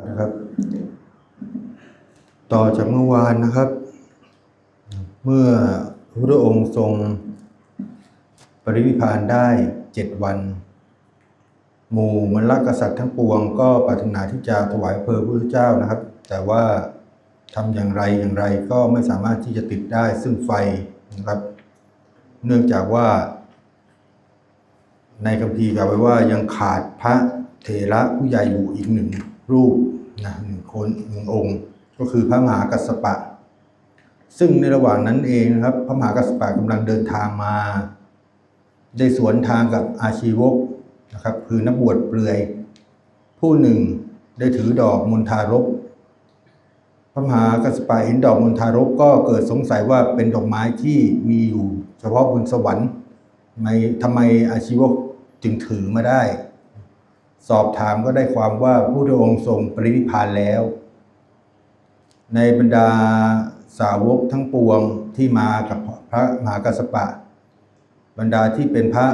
นะครับ ต่อจากเมื่อวานนะครับ เมื่อพระองค์ทรงปรินิพานได้เจ็ดวัน หมู่มรรคกษัตริย์ทั้งปวง ก็ปรารถนาที่จะถวายเพลพระพุทธเจ้านะครับ แต่ว่าทำอย่างไรอย่างไรก็ไม่สามารถที่จะติดได้ซึ่งไฟนะครับ เนื่องจากว่า ในคัมภีร์กล่าวไว้ว่ายังขาดพระเถระผู้ใหญ่อยู่อีกหนึ่ง รูปนะหนึ่งคนหนึ่งองค์ ก็คือพระมหากัสสปะ ซึ่งในระหว่างนั้นเองนะครับ พระมหากัสสปะกำลังเดินทางมา ได้สวนทางกับอาชีวกนะครับ คือนักบวชเปลือย ผู้หนึ่งได้ถือดอกมณฑารกพระมหากัสสปะเห็นดอกมณฑารกก็เกิดสงสัยว่าเป็นดอกไม้ที่มีอยู่ เฉพาะบนสวรรค์ไมทำไมอาชีวกจึงถือมาได้ สอบถามก็ได้ความว่าพระพุทธองค์ทรงปรินิพพานแล้ว ในบรรดาสาวกทั้งปวงที่มากับพระมหากัสสปะ บรรดาที่เป็นพระ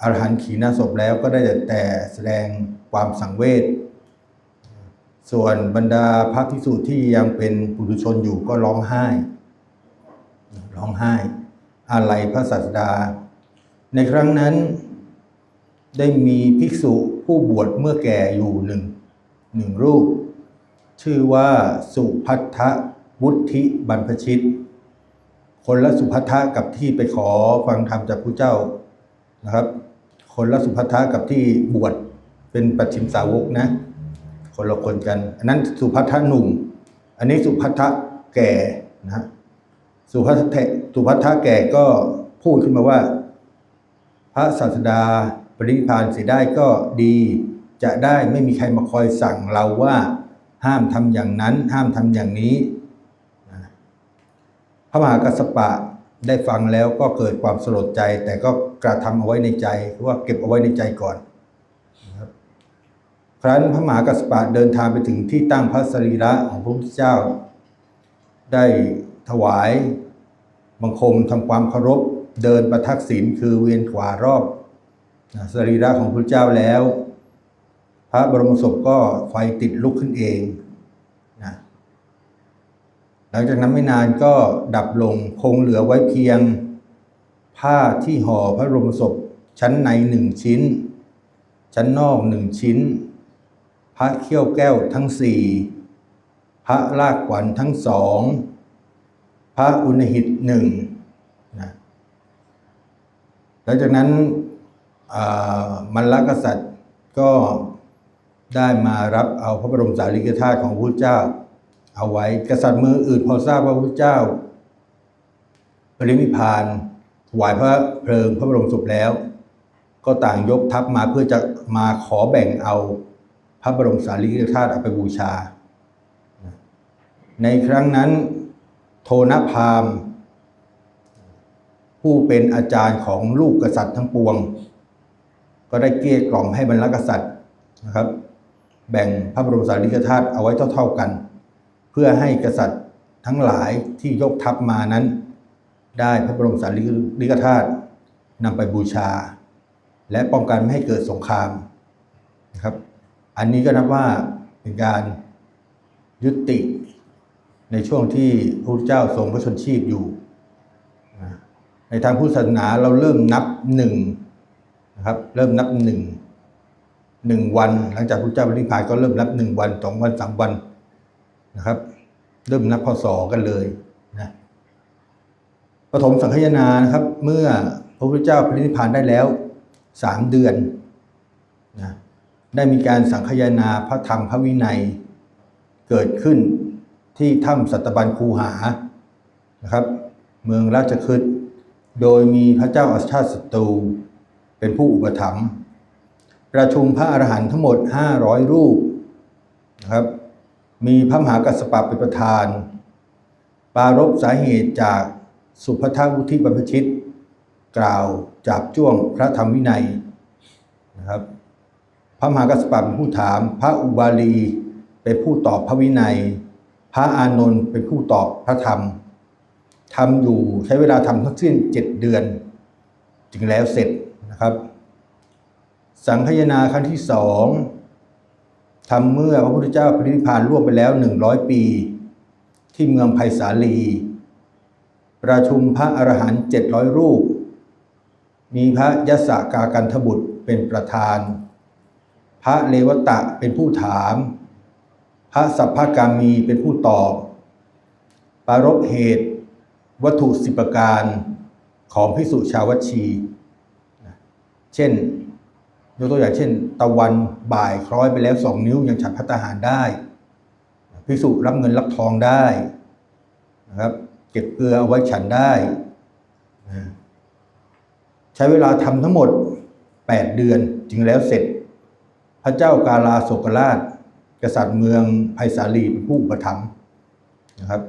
อรหันต์ขีณาสพแล้วก็ได้แต่แสดงความสังเวชส่วนบรรดาพระภิกษุที่ยังเป็นปุถุชนอยู่ก็ร้องไห้ ร้องไห้อาลัยพระศาสดา ในครั้งนั้นได้มีภิกษุ ผู้บวชเมื่อแก่อยู่หนึ่งหนึ่งรูป ชื่อว่าสุพัทธวุฒิบรรพชิต คนละสุพัทธะกับที่ไปขอฟังธรรมจากพระเจ้านะครับ คนละสุพัทธะกับที่บวชเป็นปัจฉิมสาวกนะ คนละคนกัน อันนั้นสุพัทธะหนุ่ม อันนี้สุพัทธะแก่นะสุพัทธะสุพัทธะแก่ก็พูดขึ้นมาว่า พระศาสดา ปรินิพพานเสียได้ก็ดี จะได้ไม่มีใครมาคอยสั่งเราว่าห้ามทำอย่างนั้น ห้ามทำอย่างนี้ พระมหากัสสปะได้ฟังแล้วก็เกิดความสลดใจ แต่ก็กระทำเอาไว้ในใจว่าเก็บเอาไว้ในใจก่อนครั้นพระมหากัสสปะเดินทางไปถึงที่ตั้งพระสรีระของพระพุทธเจ้า ได้ถวายบังคมทำความเคารพเดินประทักษิณคือเวียนขวารอบ สรีระของพระเจ้าแล้ว พระบรมศพก็ไฟติดลุกขึ้นเองนะหลังจากนั้นไม่นานก็ดับลงคงเหลือไว้เพียง ผ้าที่ห่อพระบรมศพชั้นในหนึ่งชิ้น ชั้นนอกหนึ่งชิ้น พระเขี้ยวแก้วทั้งสี่พระลากขวัญทั้งสองพระอุณหิตหนึ่งนะหลังจากนั้น มัลลกษัตริย์ก็ได้มารับเอาพระบรมสารีริกธาตุของพระพุทธเจ้า เอาไว้กษัตริย์เมืองอื่นพอทราบว่าพระพุทธเจ้า ปรินิพานถวายพระเพลิงพระบรมศพแล้ว ก็ต่างยกทัพมาเพื่อจะมาขอแบ่งเอาพระบรมสารีริกธาตุเอาไปบูชา ในครั้งนั้นโทนพามผู้เป็นอาจารย์ของลูกกษัตริย์ทั้งปวง ก็ได้เกลี้ยกล่อมให้บรรลักษัตริย์นะครับ แบ่งพระบรมสารีริกธาตุเอาไว้เท่า ๆกัน เพื่อให้กษัตริย์ทั้งหลายที่ยกทัพมานั้น ได้พระบรมสารีริกธาตุนำไปบูชา และป้องกันไม่ให้เกิดสงครามนะครับ อันนี้ก็นับว่าเป็นการยุติในช่วงที่พระเจ้าทรงพระชนชีพอยู่ ในทางพุทธศาสนาเราเริ่มนับหนึ่ง นะครับ เริ่มนับหนึ่งหนึ่งวัน หลังจากพระเจ้าปรินิพพานก็เริ่มนับหนึ่งวันสองวันสามวันนะครับ เริ่มนับพศกันเลยนะปฐมสังคยนานะครับ เมื่อพระพุทธเจ้าปรินิพพานได้แล้วสามเดือนนะได้มีการสังคยนาพระธรรมพระวินัยเกิดขึ้นที่ถ้ำสัตบัญคูหานะครับ เมืองราชคฤห์โดยมีพระเจ้าอัสชาติศัตรู เป็นผู้อุปถัมภ์ประชุมพระอรหันต์ทั้งหมด 500 รูปนะครับ มีพระมหากัสสปะเป็นประธานปรารบสาเหตุจากสุภทวุฒิบรรพชิต กล่าวจับจ้วงพระธรรมวินัยนะครับ พระมหากัสสปะเป็นผู้ถาม พระอุบาลีเป็นผู้ตอบพระวินัย พระอานนท์เป็นผู้ตอบพระธรรมทำอยู่ใช้เวลาทำทั้งสิ้นเจ็ดเดือน จึงแล้วเสร็จ นะครับ สังคายนาครั้งที่สองทำเมื่อพระพุทธเจ้าปรินิพพานร่วมไปแล้วหนึ่งร้อยปี ที่เมืองไผ่สาลี ประชุมพระอรหันต์เจ็ดร้อยรูป มีพระยศกากันทบุตรเป็นประธาน พระเลวตะเป็นผู้ถาม พระสัพพกามีเป็นผู้ตอบ ปารบเหตุ วัตถุสิบประการของพิสุชาววัชชี เช่น ยกตัวอย่างเช่น ตะวันบ่ายคล้อยไปแล้วสองนิ้วยังฉันพัตหารได้พิสุรับเงินรับทองได้นะครับเก็บเกลือเอาไว้ฉันได้ ใช้เวลาทำทั้งหมด 8 เดือนจึงแล้วเสร็จ พระเจ้ากาลาโศกราช กษัตริย์เมืองไผ่สาลีเป็นผู้อุปถัมภ์นะครับ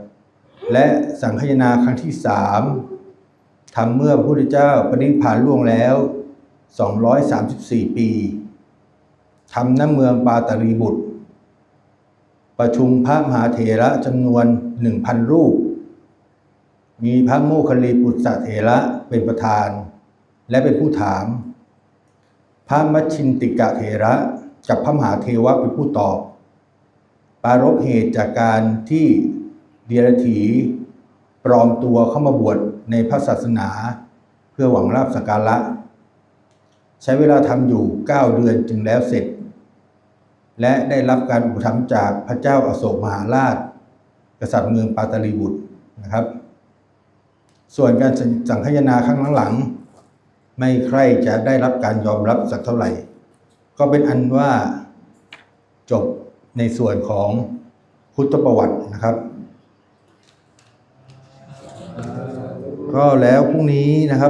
และสังคายนาครั้งที่สามทำเมื่อพระพุทธเจ้าปรินิพพานล่วงแล้ว 234 ปีทำณเมืองปาตาลีบุตร ประชุมพระมหาเถระจำนวน 1,000 รูป มีพระโมคคัลลีปุตสะเถระเป็นประธาน และเป็นผู้ถาม พระมัชชินติกะเถระกับพระมหาเทวะเป็นผู้ตอบปรารบเหตุจากการที่เดียรถีปลอมตัวเข้ามาบวชในพระศาสนา เพื่อหวังลาภสักการะ ใช้เวลาทำอยู่ 9 เดือนจึงแล้วเสร็จ และได้รับการอุปถัมภ์จากพระเจ้าอโศกมหาราช กษัตริย์เมืองปาตาลีบุตรนะครับ ส่วนการสังคยนาครั้งหลังๆไม่ใครจะได้รับการยอมรับสักเท่าไหร่ ก็เป็นอันว่าจบในส่วนของพุทธประวัตินะครับ ก็แล้วพรุ่งนี้นะครับ